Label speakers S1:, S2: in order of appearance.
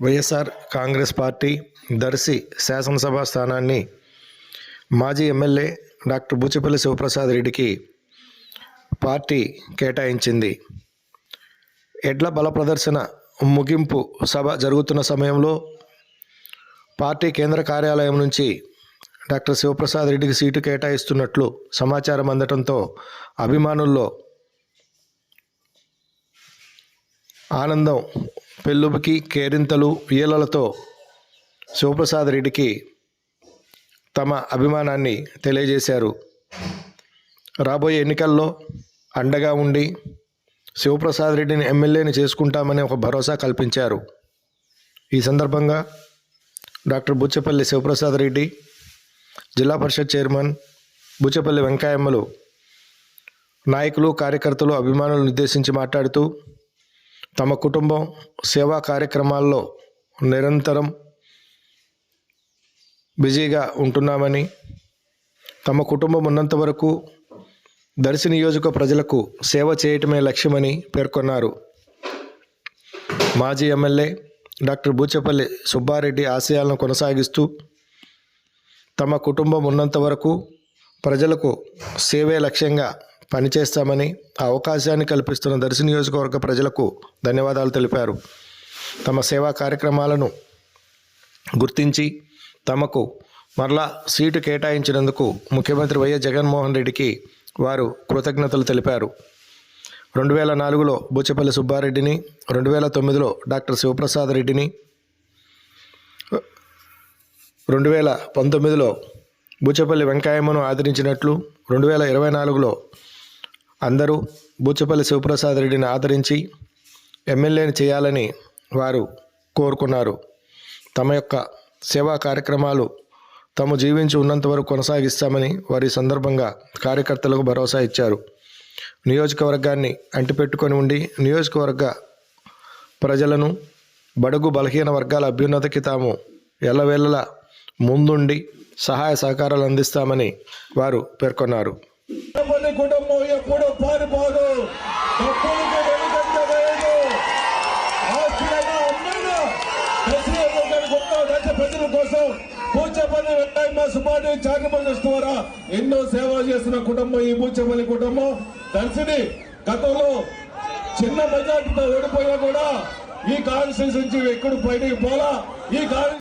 S1: YSR Congress party Darsi శాసనసభ స్థానాన్ని మాజీ ఎమ్మెల్యే డాక్టర్ బూచిపల్లి శివప్రసాద్ రెడ్డికి పార్టీ కేటాయించింది. ఎడ్ల బల ప్రదర్శన ముగింపు సభ జరుగుతున్న సమయంలో పార్టీ కేంద్ర కార్యాలయం నుంచి డాక్టర్ శివప్రసాద్ రెడ్డికి సీటు కేటాయిస్తున్నట్లు సమాచారం అందటంతో అభిమానుల్లో ఆనందం పెళ్ళుబికి కేరింతలు ఈలలతో శివప్రసాద్ రెడ్డికి తమ అభిమానాన్ని తెలియజేశారు. రాబోయే ఎన్నికల్లో అండగా ఉండి శివప్రసాద్ రెడ్డిని ఎమ్మెల్యేని చేసుకుంటామని ఒక భరోసా కల్పించారు. ఈ సందర్భంగా డాక్టర్ బుచ్చపల్లి శివప్రసాద్ రెడ్డి జిల్లా పరిషత్ చైర్మన్ బుచ్చపల్లి వెంకయ్యమ్మలు నాయకులు కార్యకర్తలు అభిమానులను ఉద్దేశించి మాట్లాడుతూ తమ కుటుంబం సేవా కార్యక్రమాల్లో నిరంతరం బిజీగా ఉంటున్నామని తమ కుటుంబం ఉన్నంత వరకు దర్శి నియోజక ప్రజలకు సేవ చేయటమే లక్ష్యమని పేర్కొన్నారు. మాజీ ఎమ్మెల్యే డాక్టర్ బూచపల్లి సుబ్బారెడ్డి ఆశయాలను కొనసాగిస్తూ తమ కుటుంబం ఉన్నంత వరకు ప్రజలకు సేవే లక్ష్యంగా పనిచేస్తామని ఆ అవకాశాన్ని కల్పిస్తున్న దర్శి నియోజకవర్గ ప్రజలకు ధన్యవాదాలు తెలిపారు. తమ సేవా కార్యక్రమాలను గుర్తించి తమకు మరలా సీటు కేటాయించినందుకు ముఖ్యమంత్రి వైఎస్ జగన్మోహన్ రెడ్డికి వారు కృతజ్ఞతలు తెలిపారు. రెండు వేల నాలుగులో బూచపల్లి సుబ్బారెడ్డిని రెండు వేల తొమ్మిదిలో డాక్టర్ శివప్రసాద్ రెడ్డిని రెండు వేల పంతొమ్మిదిలో బూచపల్లి వెంకయ్యమ్మను ఆదరించినట్లు రెండు వేల ఇరవై నాలుగులో అందరూ బూచపల్లి శివప్రసాద్ రెడ్డిని ఆదరించి ఎమ్మెల్యేని చేయాలని వారు కోరుకున్నారు. తమ యొక్క సేవా కార్యక్రమాలు తాము జీవించి ఉన్నంత వరకు కొనసాగిస్తామని వారి సందర్భంగా కార్యకర్తలకు భరోసా ఇచ్చారు. నియోజకవర్గాన్ని అంటిపెట్టుకొని ఉండి నియోజకవర్గ ప్రజలను బడుగు బలహీన వర్గాల అభ్యున్నతికి తాము ఎల్లవేళలా ముందుండి సహాయ సహకారాలు అందిస్తామని వారు పేర్కొన్నారు.
S2: కుటుంబం కుటుంబం ఎప్పుడు పారిపోదు ఆస్తులైనా అమ్మైనా గొప్ప ప్రజల కోసం పూచపల్లి వెంకయ్య సుబ్బారెడ్డి ద్వారా ఎన్నో సేవ చేసిన కుటుంబం ఈ పూచపల్లి కుటుంబం. దర్శిని గతంలో చిన్న మెజార్టీతో ఓడిపోయినా కూడా ఈ కాన్స్టిట్యూన్సీ నుంచి ఎక్కడ బయటికి పోలా. ఈ కాన్